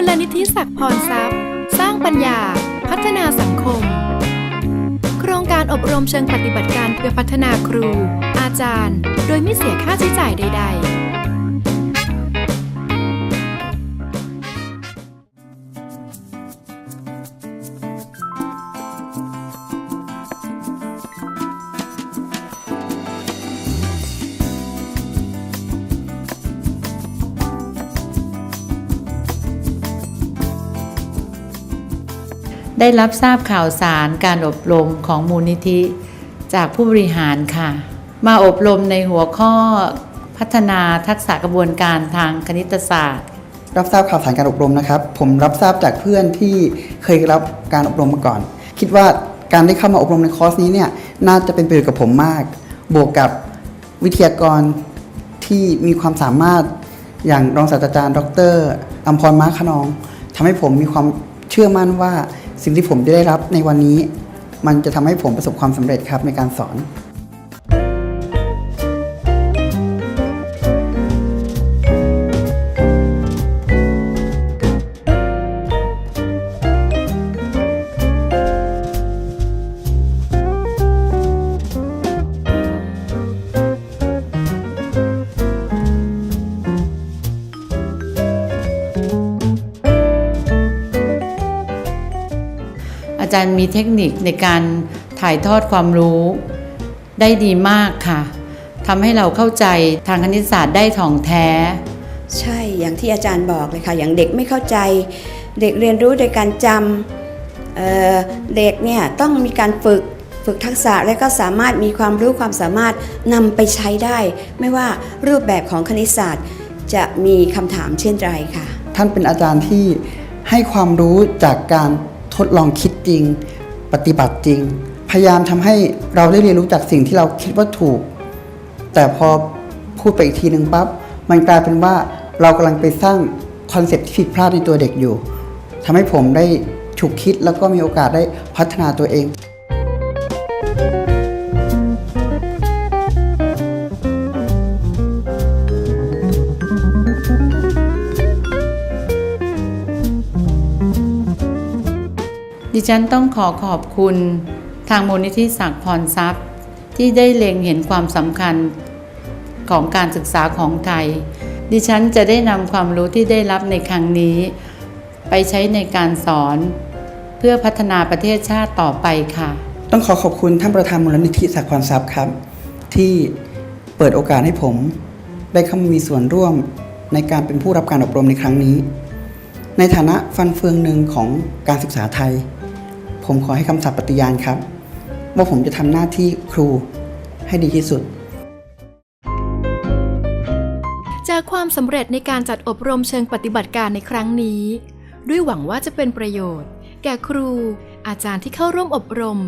มูลนิธิศักดิ์พรทรัพย์ สร้างปัญญา พัฒนาสังคม โครงการอบรมเชิงปฏิบัติการเพื่อพัฒนาครู อาจารย์ โดยไม่เสียค่าใช้จ่ายใด ๆ ได้รับทราบข่าวสารการอบรมของมูลนิธิ จากผู้บริหารค่ะ มาอบรมในหัวข้อพัฒนาทักษะกระบวนการทางคณิตศาสตร์ รับทราบข่าวสารการอบรมนะครับ ผมรับทราบจากเพื่อนที่เคยรับการอบรมมาก่อน คิดว่าการได้เข้ามาอบรมในคอร์สนี้เนี่ยน่าจะเป็นประโยชน์กับผมมาก บวกกับวิทยากรที่มีความสามารถอย่างรองศาสตราจารย์ ดรอัมพรม้าขนองทำให้ผมมีความเชื่อมั่นว่า สิ่งที่ผมจะได้รับในวันนี้ มันจะทำให้ผมประสบความสำเร็จครับในการสอน อาจารย์มีเทคนิคในการถ่ายทอดความรู้ ได้ดีมากค่ะทำให้เราเข้าใจทางคณิตศาสตร์ได้ถ่องแท้ ใช่อย่างที่อาจารย์บอกเลยค่ะ อย่างเด็กไม่เข้าใจ เด็กเรียนรู้โดยการจำเอ่อเด็กเนี่ยต้องมีการฝึกฝึกทักษะและก็สามารถมีความรู้ความสามารถนำไปใช้ได้ ไม่ว่ารูปแบบของคณิตศาสตร์ จะมีคำถามเช่นไรค่ะ ท่านเป็นอาจารย์ที่ให้ความรู้จากการ ทดลองคิดจริง ปฏิบัติจริง พยายามทำให้เราได้เรียนรู้จากสิ่งที่เราคิดว่าถูก แต่พอพูดไปอีกทีหนึ่งปั๊บมันกลายเป็นว่าเรากำลังไปสร้างคอนเซ็ปต์ที่ผิดพลาดในตัวเด็กอยู่ทำให้ผมได้ฉุกคิดแล้วก็มีโอกาสได้พัฒนาตัวเอง ดิฉันต้องขอขอบคุณ ทางมูลนิธิศักพรทรัพย์ ที่ได้เล็งเห็นความสำคัญของการศึกษาของไทย ดิฉันจะได้นำความรู้ที่ได้รับในครั้งนี้ ไปใช้ในการสอน เพื่อพัฒนาประเทศชาติต่อไปค่ะ ต้องขอขอบคุณท่านประธานมูลนิธิสักพรทรัพย์ครับ ที่เปิดโอกาสให้ผมได้เข้ามามีส่วนร่วมในการเป็นผู้รับการอบรมในครั้งนี้ ในฐานะฟันเฟืองหนึ่งของการศึกษาไทย ผมขอให้คำสัตย์ปฏิญาณครับ ว่าผมจะทำหน้าที่ครูให้ดีที่สุด จากความสำเร็จในการจัดอบรมเชิงปฏิบัติการในครั้งนี้ ด้วยหวังว่าจะเป็นประโยชน์ แก่ครู อาจารย์ที่เข้าร่วมอบรม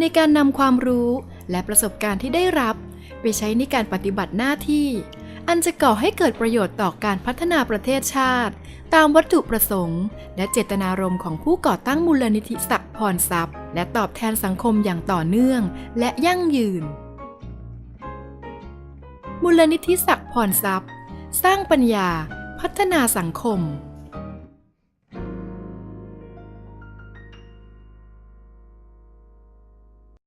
ในการนำความรู้และประสบการณ์ที่ได้รับ ไปใช้ในการปฏิบัติหน้าที่ อันจะก่อให้เกิดประโยชน์ต่อการพัฒนาประเทศชาติ ตามวัตถุประสงค์ และเจตนารมณ์ของผู้ก่อตั้งมูลนิธิสักพรทรัพย์ และตอบแทนสังคมอย่างต่อเนื่อง และยั่งยืน มูลนิธิสักพรทรัพย์ สร้างปัญญา พัฒนาสังคม